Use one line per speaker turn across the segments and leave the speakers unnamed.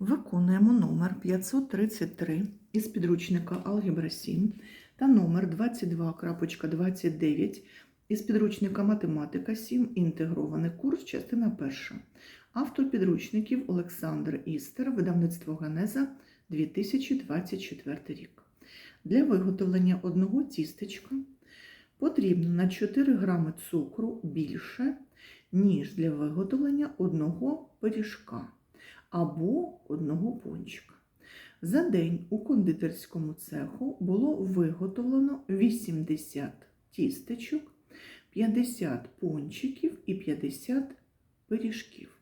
Виконуємо номер 533 із підручника Алгебра 7 та номер 22.29 із підручника Математика 7. Інтегрований курс, частина 1. Автор підручників Олександр Істер, видавництво Генеза 2024 рік. Для виготовлення одного тістечка потрібно на 4 грами цукру більше, ніж для виготовлення одного пиріжка або одного пончика. За день у кондитерському цеху було виготовлено 80 тістечок, 50 пончиків і 50 пиріжків.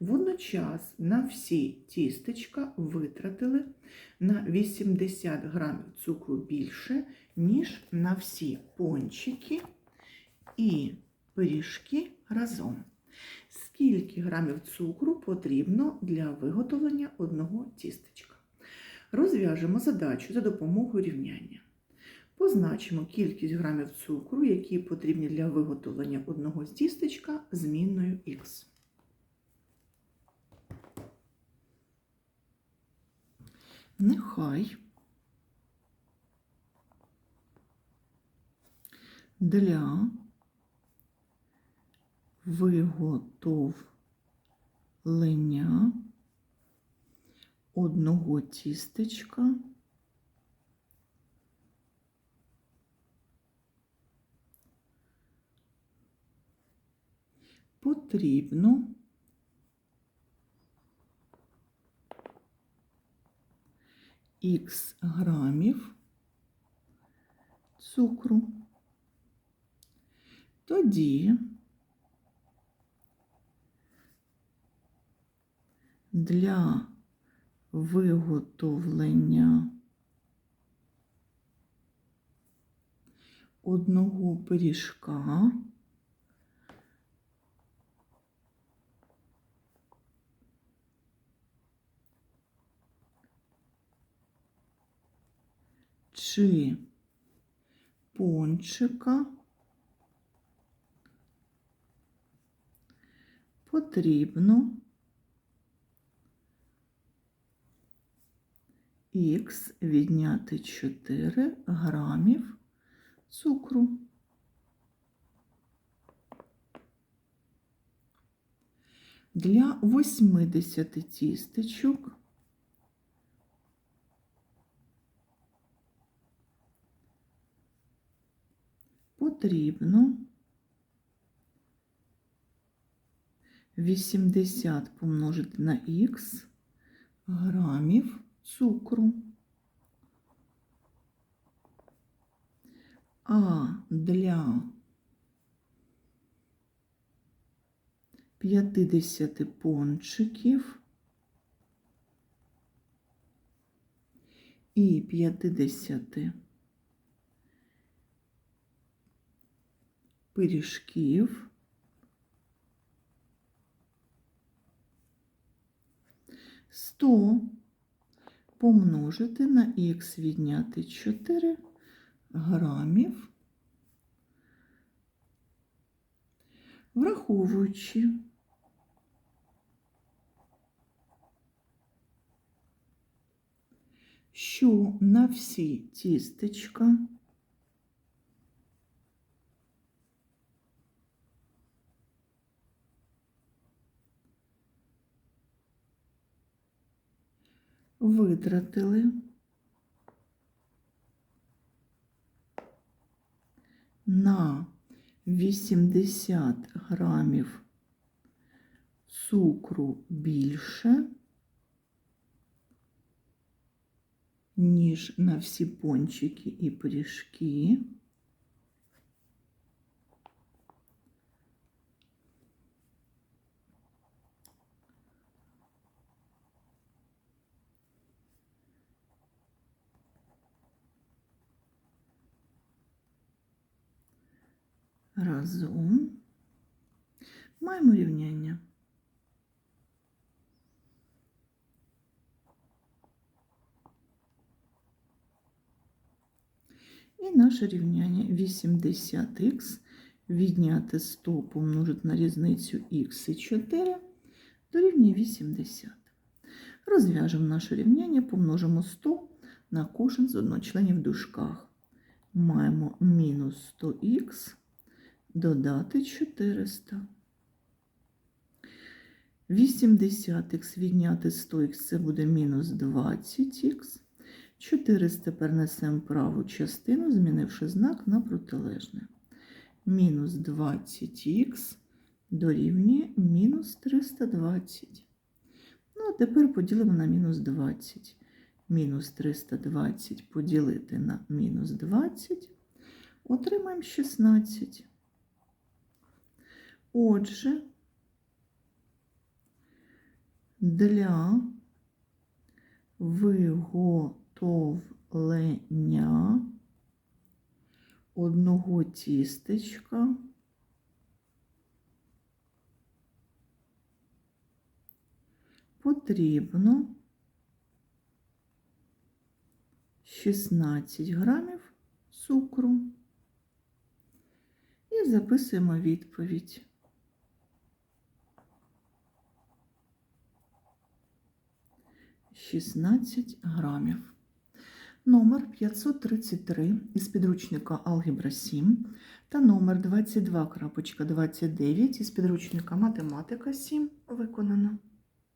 Водночас на всі тістечка витратили на 80 грамів цукру більше, ніж на всі пончики і пиріжки разом. Скільки грамів цукру потрібно для виготовлення одного тістечка? Розв'яжемо задачу за допомогою рівняння. Позначимо кількість грамів цукру, які потрібні для виготовлення одного тістечка змінною х. Нехай для виготовлення одного тістечка потрібно х грамів цукру. Тоді для виготовлення одного пиріжка. Чи пончика потрібно х відняти 4 грамів цукру. Для 80 тістечок потрібно 80 помножити на х грамів цукру. А для 50 пончиків і 50 пиріжків сто помножити на х відняти 4 грамів, враховуючи, що на всі тістечка витратили на 80 грамів цукру більше, ніж на всі пончики і пиріжки. Разом маємо рівняння. І наше рівняння 80х відняти 100 помножити на різницю х і 4 дорівнює 80. Розв'яжемо наше рівняння, помножимо 100 на кожен з одночленів в дужках. Маємо мінус 100х додати 400. 80х відняти 100х це буде мінус 20х. 400 перенесемо праву частину, змінивши знак на протилежне. Мінус 20х дорівнює мінус 320. Ну, а тепер поділимо на мінус 20. Мінус 320 поділити на мінус 20. Отримаємо 16. Отже, для виготовлення одного тістечка потрібно 16 грамів цукру і записуємо відповідь. Шістнадцять грамів. Номер 533 із підручника Алгебра 7 та номер 22.29 із підручника Математика 7 виконано.